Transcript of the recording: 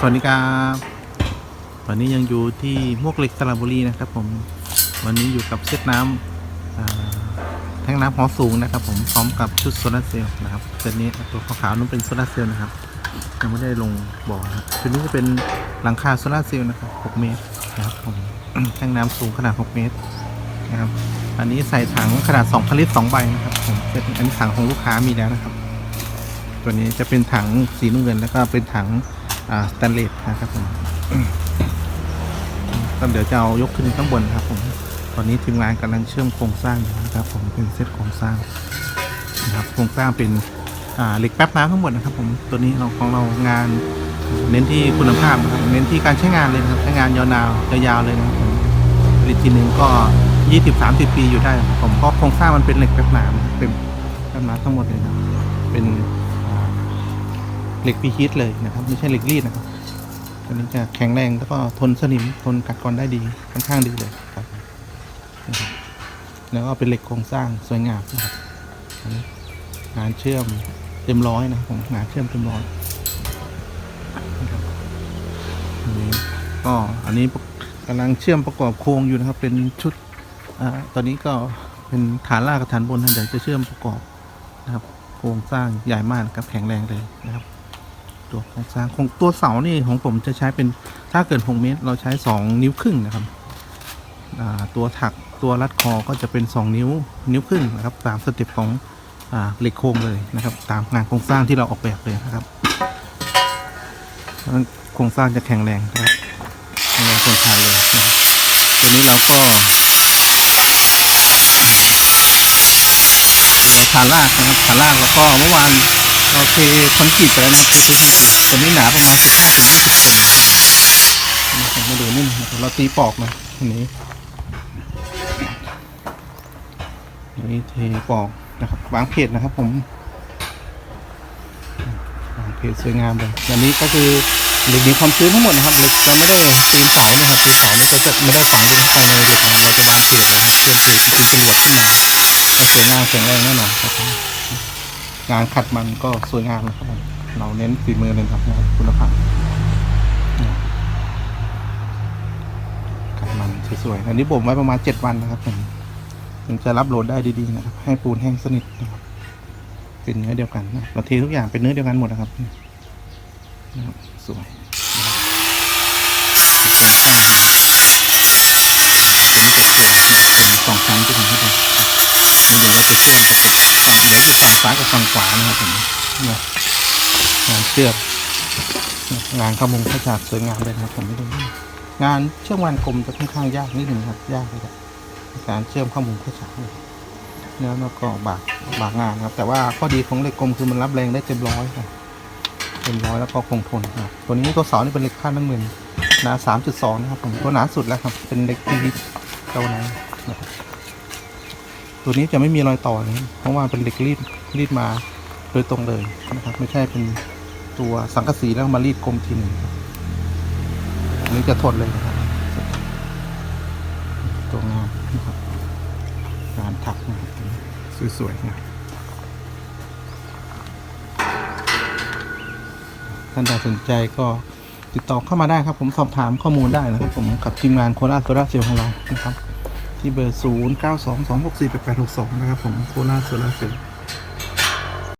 สวัสดีครับวันนี้ยังอยู่ที่มวกเหล็กสระบุรีนะครับผมวันนี้อยู่กับเซตน้ำแท่งน้ำหอสูงนะครับ ผมพร้อมกับชุดโซลาเซลล์นะครับเซตนี้ตัวขาวๆนู้นเป็นโซลาเซลล์นะครับยังไม่ได้ลงบ่อนะครับชุดนี้จะเป็นหลังคาโซลาเซลล์นะครับ6เมตรนะครับผมแท่งน้ำสูงขนาด 6 เมตรนะครับอันนี้ใส่ถังขนาด2ลิตร2ใบนะครับผมเป็นอันนี้ถังของลูกค้ามีแล้วนะครับ ตัวนี้จะเป็นถังสีน้ำเงินแล้วก็เป็นถัง สแตนเลสนะครับผมก็เดี๋ยวจะเอายกขึ้นข้างบนครับผม ตอนนี้ทีมงานกำลังเชื่อมโครงสร้างอยู่นะครับ ผมเป็นเซตโครงสร้างนะครับ โครงสร้างเป็นอ่าเหล็กแป๊บน้ำทั้งหมดนะครับ ผมตัวนี้เราของเรางานเน้นที่คุณภาพนะครับเน้นที่การใช้งานเลยนะครับใช้งานยาวนานยาวๆเลยนะครับผมผลิตทีหนึ่งก็20-30ปีอยู่ได้ ผมเพราะโครงสร้างมันเป็นเหล็กแป๊บน้ำเป็นแป๊บน้ำทั้งหมดเลยนะครับ เหล็กพีฮีทเลยนะครับ ไม่ใช่เหล็กรีดนะครับตัวนี้จะแข็งแรงแล้วก็ทนสนิมทนกัดกร่อนได้ดีค่อนข้างดีเลยครับแล้วก็เป็นเหล็กโครงสร้างสวยงามนะครับงานเชื่อมเต็มร้อยนะผมงานเชื่อมเต็มร้อยนี้ก็อันนี้กำลังเชื่อมประกอบโครงอยู่นะครับ เป็นชุดอตอนนี้ก็เป็นฐานล่างกับฐานบนนะเดี๋ยวจะเชื่อมประกอบนะครับ โครงสร้างใหญ่มากนะครับแข็งแรงเลยนะครับ ตัวโครงสร้างของตัวเสานี่ของผมจะใช้เป็นถ้าเกิด6เมตร เราใช้ 2 นิ้วครึ่งนะครับตัวถักตัวรัดคอก็จะเป็น 2 นิ้วนิ้วครึ่งนะครับตามสเต็ปของอเหล็กโครงเลยนะครับ ตามงานโครงสร้างที่เราออกแบบเลยนะครับโครงสร้างจะแข็งแรงนะครับแข็งแรงทนทานเลยนะครับทีนี้เราก็ฐานลากนะครับฐานลากแล้วก็เมื่อวาน เราเทคอนกรีตไปแล้วนะครับเทพื้นตัวนี้หนาประมาณ15เซนผมมาดูนี่นะครับเราตีปอกนะอันนี้นนี้เทปอกนะครับวางเพจนะครับ ผมวางเพจสวยงามเลยอันนี้ก็คือเหล็กมีความชื้นทั้งหมดนะครับเราจะไม่ได้ตีนเสาเนี่ยครับตีนเสานี่ก็จะไม่ได้ฝังลงภายในเหล็กนะเราจะวางเพจเลยครับเชื่อเพจก็เป็นจรวดขึ้นมาสวยงามแข็งแรงแน่นอนครับ งานขัดมันก็สวยงามนะครับผมเราเน้นฝีมือเลยครับนะครับคุณภาพขัดมันสวยๆอันนี้บ่มไว้ประมาณเจ็ดวันนะครับผมถึงจะรับโหลดได้ดีๆนะครับ ให้ปูนแห้งสนิทนะครับ เป็นเนื้อเดียวกันนะเราเททุกอย่างเป็นเนื้อเดียวกันหมดนะครับนะครับสวยนะครับสองชั้นที่ผมให้ดู เดี๋ยวเราจะเชื่อมฝั่งนี้ฝั่งซ้ายกับฝั่งขวานะครับผมเนี่ยงานเชื่อมงานขมุงขจาดสวยงามเลยนะครับผมไม่ดูงานเชื่อมงานกลมจะค่อนข้างยากนิดหนึ่งครับยากเลยครับการเชื่อมข้อมูลขจาดเลยแล้วแล้วก็บากบากงานครับ แต่ว่าข้อดีของเหล็กกลมคือมันรับแรงได้เต็มร้อยครับเต็มร้อยแล้วก็คงทนครับตัวนี้ตัวเสานี่เป็นเหล็กผ้าน้ำเงินหนาสามจุดสองนะครับผมตัวหนาสุดแล้วครับ เป็นเหล็กพีวิเท่านั้นนะครับ ตัวนี้จะไม่มีรอยต่อนะเพราะว่าเป็นเหล็กรีดรีดมาโดยตรงเลยนะครับ ไม่ใช่เป็นตัวสังกะสีแล้วมารีดกลมทีหนึ่งอันนี้จะทนเลยนะครับตัวงานนะครับงานถักนะครับสวยๆนะท่านใดสนใจก็ติดต่อเข้ามาได้ครับ ผมสอบถามข้อมูลได้นะครับ ผมกับทีมงานโคราชโซลาเซลล์ของเรานะครับ ที่เบอร์ 0 9 2 2 6 4 8 8 6 2 นะครับผมโคราชโซลาร์เซลล์